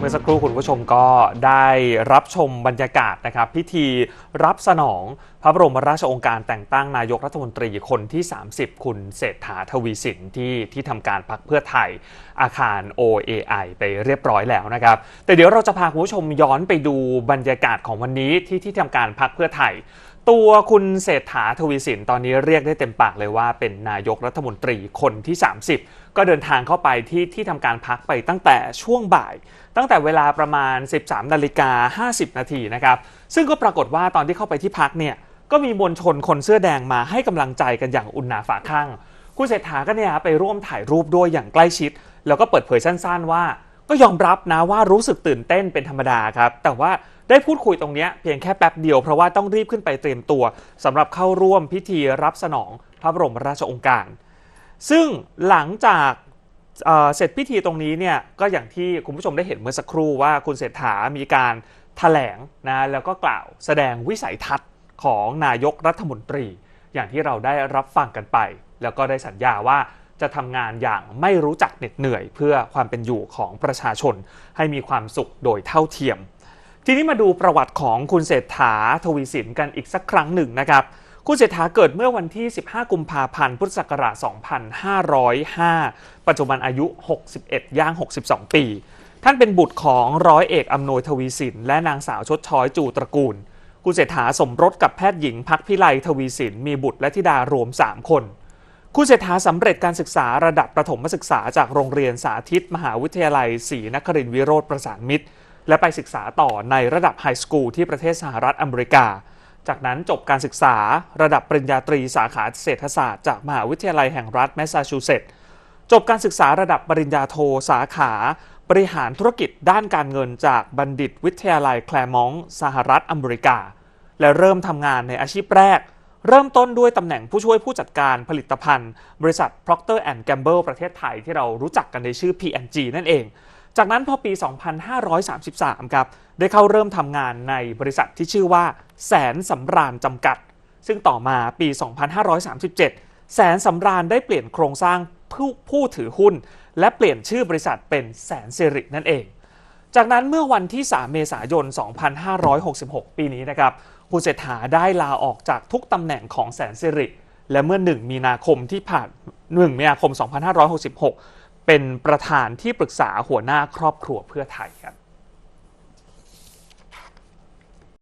เมื่อสักครู่คุณผู้ชมก็ได้รับชมบรรยากาศนะครับ พิธีรับสนองพระบรมราชองค์การแต่งตั้งนายกรัฐมนตรีคนที่ 30 คุณเศรษฐาทวีสินที่ที่ทำการพักเพื่อไทยอาคาร OAI ไปเรียบร้อยแล้วนะครับ แต่เดี๋ยวเราจะพาคุณผู้ชมย้อนไปดูบรรยากาศของวันนี้ที่ที่ทำการพักเพื่อไทย ตัวคุณเศรษฐาทวีสินตอนนี้เรียกได้เต็มปากเลยว่าเป็นนายกรัฐมนตรีคนที่ 30 ก็เดินทางเข้าไปที่ที่ทำการพักไปตั้งแต่ช่วงบ่าย ตั้งแต่เวลาประมาณ 13นาฬิกา50 นาทีนะครับ ซึ่งก็ปรากฏว่าตอนที่เข้าไปที่พักเนี่ยก็มีมวลชนคนเสื้อแดงมาให้กำลังใจกันอย่างอุ่นหนาฝาข้างคุณเศรษฐาก็เนี่ยไปร่วมถ่ายรูปด้วยอย่างใกล้ชิด แล้วก็เปิดเผยสั้น ๆ ว่า ก็ยอมรับนะว่ารู้สึกตื่นเต้นเป็นธรรมดาครับ แต่ว่าได้พูดคุยตรงนี้เพียงแค่แป๊บเดียวเพราะว่าต้องรีบขึ้นไปเตรียมตัวสำหรับเข้าร่วมพิธีรับสนองพระบรมราชโองการ ซึ่งหลังจากเเสร็จพิธีตรงนี้เนี่ยก็อย่างที่คุณผู้ชมได้เห็นเมื่อสักครู่ว่าคุณเศรษฐามีการแถลงนะแล้วก็กล่าวแสดงวิสัยทัศน์ของนายกรัฐมนตรี อย่างที่เราได้รับฟังกันไป แล้วก็ได้สัญญาว่า จะทำงานอย่างไม่รู้จักเหน็ดเหนื่อย เพื่อความเป็นอยู่ของประชาชน ให้มีความสุขโดยเท่าเทียม ทีนี้มาดูประวัติของคุณเศรษฐาทวีสินกันอีกสักครั้งหนึ่งนะครับ คุณเศรษฐาเกิดเมื่อวันที่ 15 กุมภาพันธ์ พุทธศักราช 2505 ปัจจุบันอายุ 61 ย่าง 62 ปี ท่านเป็นบุตรของร้อยเอกอำนวยทวีสิน และนางสาวชดช้อยจูตระกูล คุณเศรษฐาสมรสกับแพทย์หญิงพักพิไลทวีสิน มีบุตรและธิดารวม 3 คน คุณเศรษฐาสำเร็จการศึกษาระดับประถมศึกษาจากโรงเรียนสาธิต มหาวิทยาลัยศรีนครินทรวิโรธประสานมิตร และไปศึกษาต่อในระดับไฮสคูลที่ประเทศสหรัฐอเมริกา จากนั้นจบการศึกษาระดับปริญญาตรีสาขาเศรษฐศาสตร์จากมหาวิทยาลัยแห่งรัฐแมสซาชูเซตส์จบการศึกษาระดับปริญญาโทสาขาบริหารธุรกิจด้านการเงินจากบัณฑิตวิทยาลัยแคลมองสหรัฐอเมริกา และเริ่มทำงานในอาชีพแรก เริ่มต้นด้วยตำแหน่งผู้ช่วยผู้จัดการผลิตภัณฑ์ บริษัท Procter Gamble ประเทศไทยที่เรารู้จักกันในชื่อ P&G นั่นเอง จากนั้นพอปี 2533 ครับ ได้เข้าเริ่มทำงานในบริษัทที่ชื่อว่า แสนสำราญจำกัด ซึ่งต่อมาปี 2537 แสนสำราญได้เปลี่ยนโครงสร้างผู้ผู้ถือหุ้น และเปลี่ยนชื่อบริษัทเป็นแสนสิรินั่นเอง จากนั้นเมื่อวันที่ 3 เมษายน 2566 ปีนี้นะครับคุณเศรษฐาได้ลาออกจากทุกตำแหน่งของแสนสิริ และเมื่อ 1 มีนาคมที่ผ่าน 1 มีนาคม 2566 เป็นประธานที่ปรึกษาหัวหน้าครอบครัวเพื่อไทยครับ